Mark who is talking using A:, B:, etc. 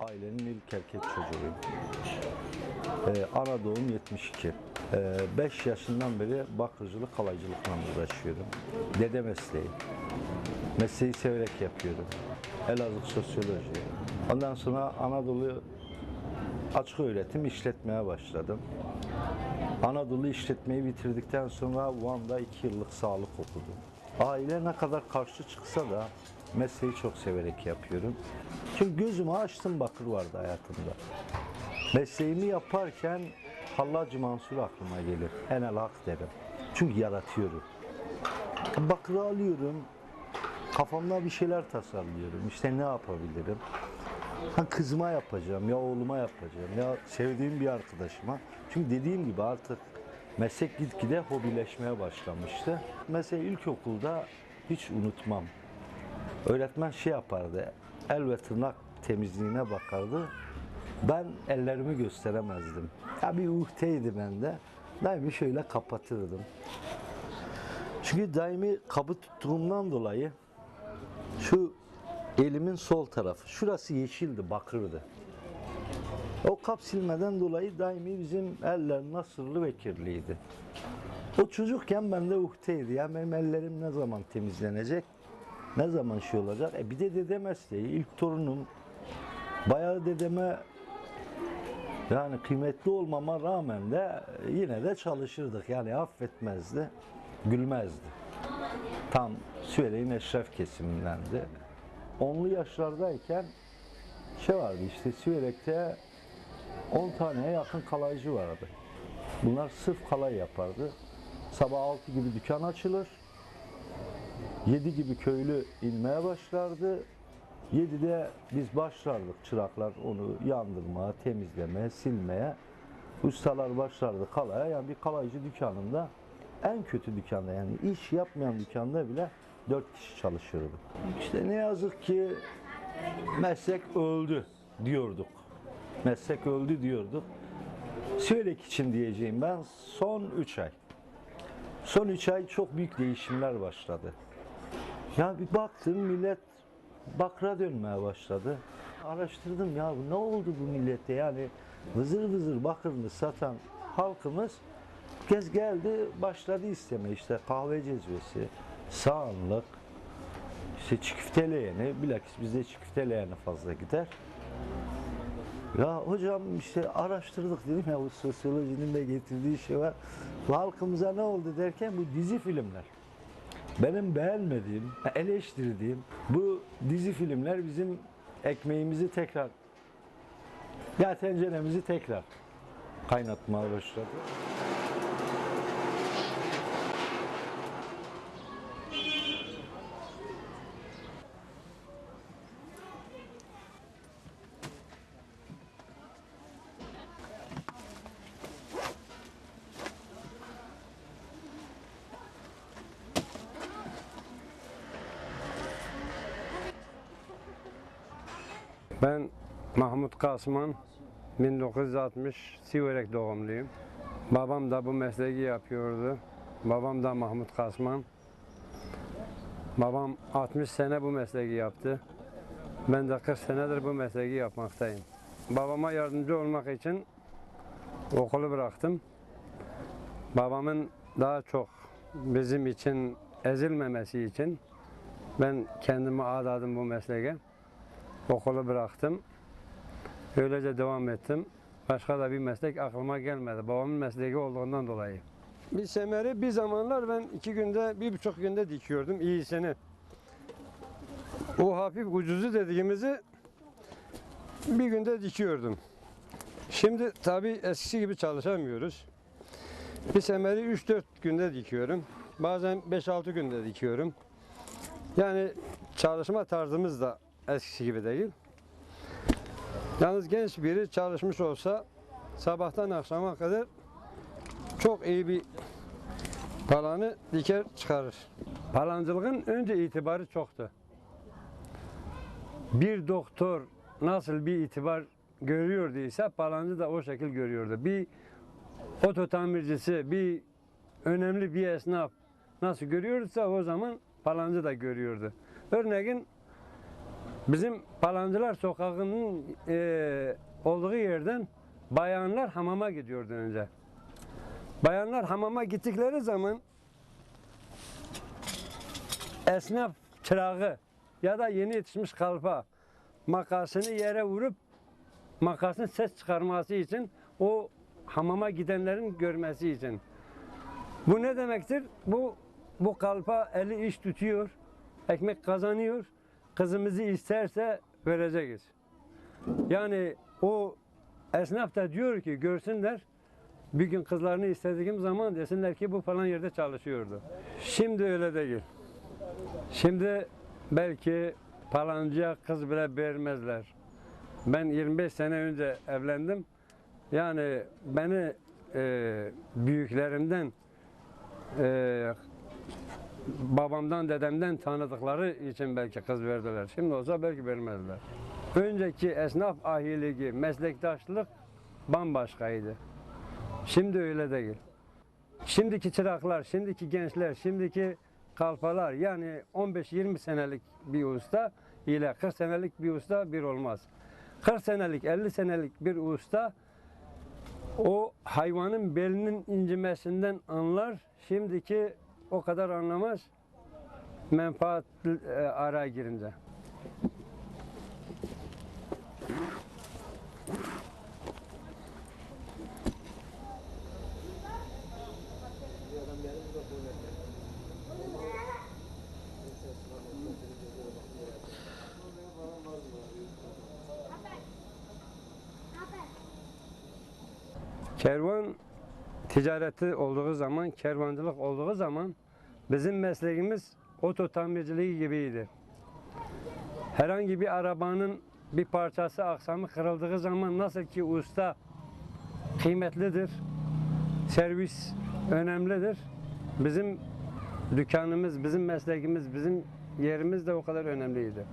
A: Ailenin ilk erkek çocuğuyum. Ee, ana doğum 72. 5 yaşından beri bakırcılık, kalaycılıkla uğraşıyorum. Dede mesleği. Mesleği severek yapıyorum. Elazığ sosyoloji. Ondan sonra Anadolu açık öğretim işletmeye başladım. Anadolu işletmeyi bitirdikten sonra Van'da 2 yıllık sağlık okudum. Aile ne kadar karşı çıksa da mesleği çok severek yapıyorum. Çünkü gözümü açtım bakır vardı hayatımda. Mesleğimi yaparken Hallacı Mansur aklıma gelir. Enel Hak derim. Çünkü yaratıyorum. Bakırı alıyorum. Kafamda bir şeyler tasarlıyorum. İşte ne yapabilirim? Ha kızıma yapacağım, ya oğluma yapacağım, ya sevdiğim bir arkadaşıma. Çünkü dediğim gibi artık meslek gitgide hobileşmeye başlamıştı. Mesela ilkokulda hiç unutmam. Öğretmen şey yapardı, el ve tırnak temizliğine bakardı. Ben ellerimi gösteremezdim. Ya bir uhteydi bende. Daimi şöyle kapatırdım. Çünkü daimi kabı tuttuğumdan dolayı şu elimin sol tarafı, şurası yeşildi, bakırdı. O kap silmeden dolayı daimi bizim eller nasırlı ve kirliydi. O çocukken bende uhteydi. Ya benim ellerim ne zaman temizlenecek? Ne zaman şey olacak? E bir de dede mesleği. ilk torunum. Bayağı dedeme yani kıymetli olmama rağmen de yine de çalışırdık. Yani affetmezdi, gülmezdi. Tam Süveyle'nin eşref kesimindendi. Onlu yaşlardayken şey vardı işte Süverek'te 10 taneye yakın kalaycı vardı. Bunlar sırf kalay yapardı. Sabah 6 gibi dükkan açılır. 7 gibi köylü inmeye başlardı. 7'de biz başlardık çıraklar onu yandırmaya, temizlemeye, silmeye. Ustalar başlardı kalaya. Yani bir kalaycı dükkanında en kötü dükkanda yani iş yapmayan dükkanda bile 4 kişi çalışırdı. İşte ne yazık ki meslek öldü diyorduk. Meslek öldü diyorduk. Söylek için diyeceğim ben son 3 ay. Son 3 ay çok büyük değişimler başladı. Ya bir baktım millet bakra dönmeye başladı. Araştırdım ya ne oldu bu millete yani vızır vızır bakırını satan halkımız kez geldi başladı isteme işte kahve cezvesi, sağanlık, işte çifteleğeni, bilakis bizde çifteleğeni fazla gider. Ya hocam işte araştırdık dedim ya bu sosyolojinin de getirdiği şey var. Halkımıza ne oldu derken bu dizi filmler. Benim beğenmediğim, eleştirdiğim bu dizi filmler bizim ekmeğimizi tekrar ya tenceremizi tekrar kaynatmaya başladı.
B: Ben Mahmut Kasman, 1960 Siverek doğumluyum. Babam da bu mesleği yapıyordu. Babam da Mahmut Kasman. Babam 60 sene bu mesleği yaptı. Ben de 40 senedir bu mesleği yapmaktayım. Babama yardımcı olmak için okulu bıraktım. Babamın daha çok bizim için ezilmemesi için ben kendimi adadım bu mesleğe. Okulu bıraktım. Öylece devam ettim. Başka da bir meslek aklıma gelmedi. Babamın mesleği olduğundan dolayı. Bir semeri bir zamanlar ben iki günde, bir buçuk günde dikiyordum iyisini. O hafif ucuzu dediğimizi bir günde dikiyordum. Şimdi tabii eskisi gibi çalışamıyoruz. Bir semeri 3-4 günde dikiyorum. Bazen 5-6 günde dikiyorum. Yani çalışma tarzımız da eskisi gibi değil. Yalnız genç biri çalışmış olsa sabahtan akşama kadar çok iyi bir palanı diker çıkarır. Palancılığın önce itibarı çoktu. Bir doktor nasıl bir itibar görüyorduysa palancı da o şekil görüyordu. Bir oto tamircisi, bir önemli bir esnaf nasıl görüyorsa o zaman palancı da görüyordu. Örneğin Bizim Palancılar Sokağı'nın e, olduğu yerden bayanlar hamama gidiyordu önce. Bayanlar hamama gittikleri zaman esnaf çırağı ya da yeni yetişmiş kalfa makasını yere vurup makasın ses çıkarması için o hamama gidenlerin görmesi için. Bu ne demektir? Bu bu kalpa eli iş tutuyor, ekmek kazanıyor, kızımızı isterse vereceğiz. Yani o esnaf da diyor ki görsünler bir gün kızlarını istediğim zaman desinler ki bu falan yerde çalışıyordu. Şimdi öyle değil. Şimdi belki falancıya kız bile vermezler. Ben 25 sene önce evlendim. Yani beni e, büyüklerimden, e, babamdan, dedemden tanıdıkları için belki kız verdiler. Şimdi olsa belki vermezler. Önceki esnaf ahiliği, meslektaşlık bambaşkaydı. Şimdi öyle değil. Şimdiki çıraklar, şimdiki gençler, şimdiki kalfalar yani 15-20 senelik bir usta ile 40 senelik bir usta bir olmaz. 40 senelik, 50 senelik bir usta o hayvanın belinin incimesinden anlar. Şimdiki o kadar anlamaz. Menfaat e, araya girince. Kervan ticareti olduğu zaman, kervancılık olduğu zaman bizim mesleğimiz oto tamirciliği gibiydi. Herhangi bir arabanın bir parçası, aksamı kırıldığı zaman nasıl ki usta kıymetlidir, servis önemlidir. Bizim dükkanımız, bizim mesleğimiz, bizim yerimiz de o kadar önemliydi.